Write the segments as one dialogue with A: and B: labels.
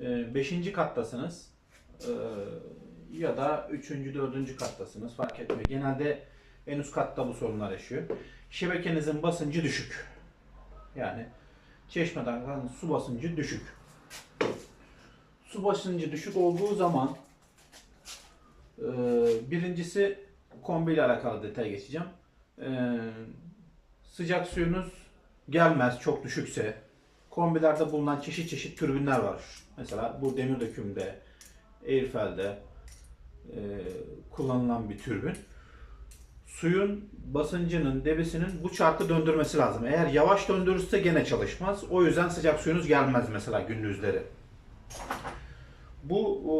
A: e, beşinci kattasınız e, ya da üçüncü, dördüncü kattasınız fark etmiyor. Genelde en üst katta bu sorunlar yaşıyor. Şebekenizin basıncı düşük. Yani çeşmeden su basıncı düşük. Su basıncı düşük olduğu zaman e, birincisi kombi ile alakalı detay geçeceğim. E, sıcak suyunuz gelmez çok düşükse kombilerde bulunan çeşit çeşit türbinler var. Mesela bu demir dökümde, Airfel'de e, kullanılan bir türbin. Suyun basıncının, debisinin bu çarkı döndürmesi lazım. Eğer yavaş döndürürse gene çalışmaz. O yüzden sıcak suyunuz gelmez mesela gündüzleri. Bu o,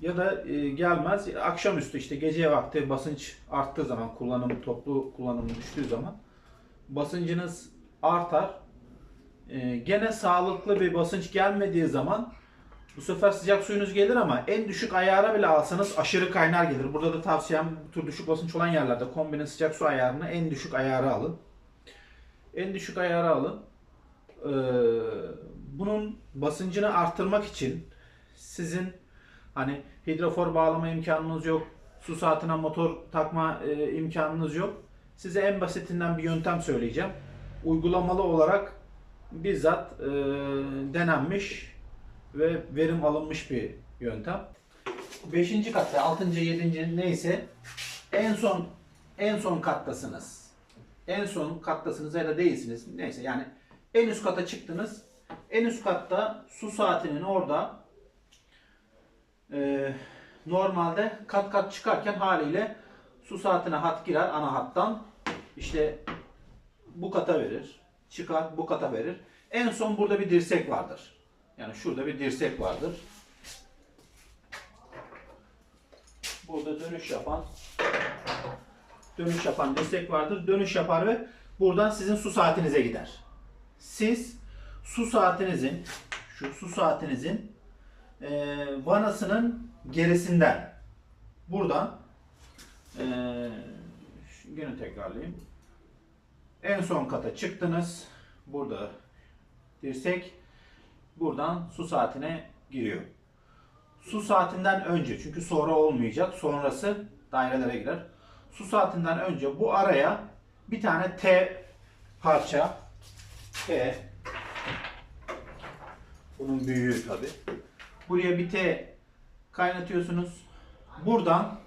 A: ya da e, gelmez. Akşamüstü işte gece vakti basınç arttığı zaman kullanım toplu kullanımı düştüğü zaman basıncınız artar. E, gene sağlıklı bir basınç gelmediği zaman bu sefer sıcak suyunuz gelir ama en düşük ayara bile alsanız aşırı kaynar gelir. Burada da tavsiyem bu tür düşük basınç olan yerlerde kombinin sıcak su ayarını en düşük ayara alın. En düşük ayara alın. Ee, bunun basıncını arttırmak için sizin hani hidrofor bağlama imkanınız yok, su saatine motor takma e, imkanınız yok. Size en basitinden bir yöntem söyleyeceğim. Uygulamalı olarak bizzat e, denenmiş ve verim alınmış bir yöntem. 5. katta, 6. 7. neyse en son en son kattasınız. En son kattasınız ya da değilsiniz. Neyse yani en üst kata çıktınız. En üst katta su saatinin orada e, normalde kat kat çıkarken haliyle su saatine hat girer ana hattan. İşte bu kata verir. Çıkar bu kata verir. En son burada bir dirsek vardır. Yani şurada bir dirsek vardır. Burada dönüş yapan dönüş yapan dirsek vardır. Dönüş yapar ve buradan sizin su saatinize gider. Siz su saatinizin şu su saatinizin e, vanasının gerisinden buradan e, yine tekrarlayayım. En son kata çıktınız. Burada dirsek buradan su saatine giriyor. Su saatinden önce çünkü sonra olmayacak. Sonrası dairelere girer. Su saatinden önce bu araya bir tane T parça T bunun büyüğü tabi. Buraya bir T kaynatıyorsunuz. Buradan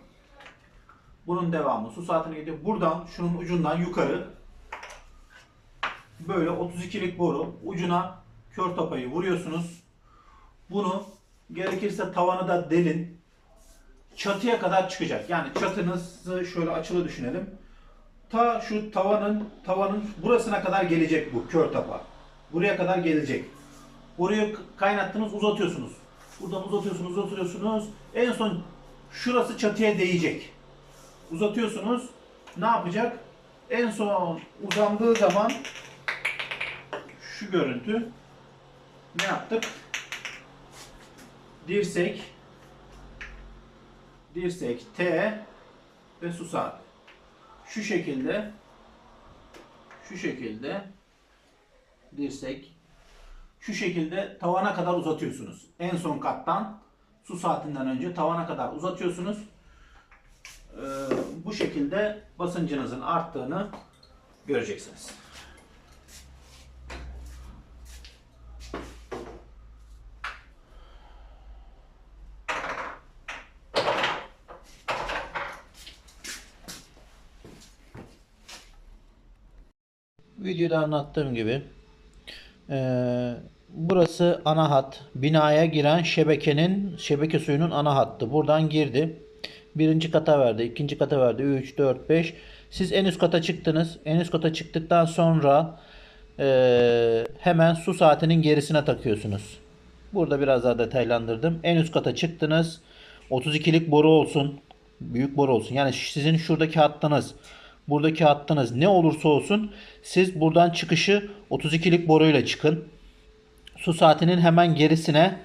A: bunun devamı su saatine gidiyor. Buradan şunun ucundan yukarı böyle 32'lik boru ucuna kör topayı vuruyorsunuz. Bunu gerekirse tavanı da delin. Çatıya kadar çıkacak. Yani çatınızı şöyle açılı düşünelim. Ta şu tavanın tavanın burasına kadar gelecek bu kör tapa. Buraya kadar gelecek. Burayı kaynattınız uzatıyorsunuz. Buradan uzatıyorsunuz uzatıyorsunuz. En son şurası çatıya değecek. Uzatıyorsunuz. Ne yapacak? En son uzandığı zaman görüntü ne yaptık? Dirsek dirsek T ve su saat. Şu şekilde şu şekilde dirsek şu şekilde tavana kadar uzatıyorsunuz. En son kattan su saatinden önce tavana kadar uzatıyorsunuz. Ee, bu şekilde basıncınızın arttığını göreceksiniz.
B: Videoda anlattığım gibi eee, burası ana hat. Binaya giren şebekenin şebeke suyunun ana hattı. Buradan girdi. Birinci kata verdi, ikinci kata verdi. 3, 4, 5. Siz en üst kata çıktınız. En üst kata çıktıktan sonra eee, hemen su saatinin gerisine takıyorsunuz. Burada biraz daha detaylandırdım. En üst kata çıktınız. 32'lik boru olsun. Büyük boru olsun. Yani sizin şuradaki hattınız, buradaki hattınız ne olursa olsun siz buradan çıkışı 32'lik boruyla çıkın. Su saatinin hemen gerisine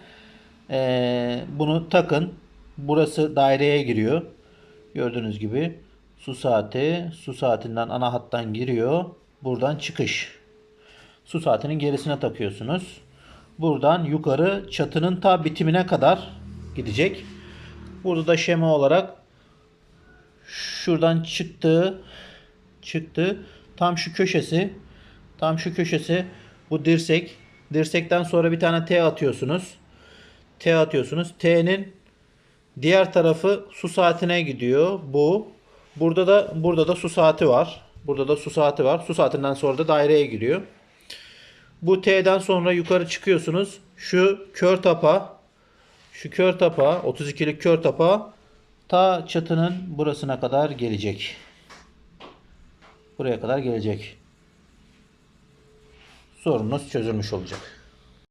B: eee, bunu takın. Burası daireye giriyor. Gördüğünüz gibi su saati su saatinden ana hattan giriyor. Buradan çıkış. Su saatinin gerisine takıyorsunuz. buradan yukarı çatının ta bitimine kadar gidecek. Burada da şema olarak şuradan çıktı çıktı. Tam şu köşesi tam şu köşesi bu dirsek. Dirsekten sonra bir tane T atıyorsunuz. T atıyorsunuz. T'nin diğer tarafı su saatine gidiyor. Bu. Burada da burada da su saati var. Burada da su saati var. Su saatinden sonra da daireye giriyor. Bu T'den sonra yukarı çıkıyorsunuz. Şu kör tapa şu kör tapa 32'lik kör tapa ta çatının burasına kadar gelecek. Buraya kadar gelecek. Sorunuz çözülmüş olacak.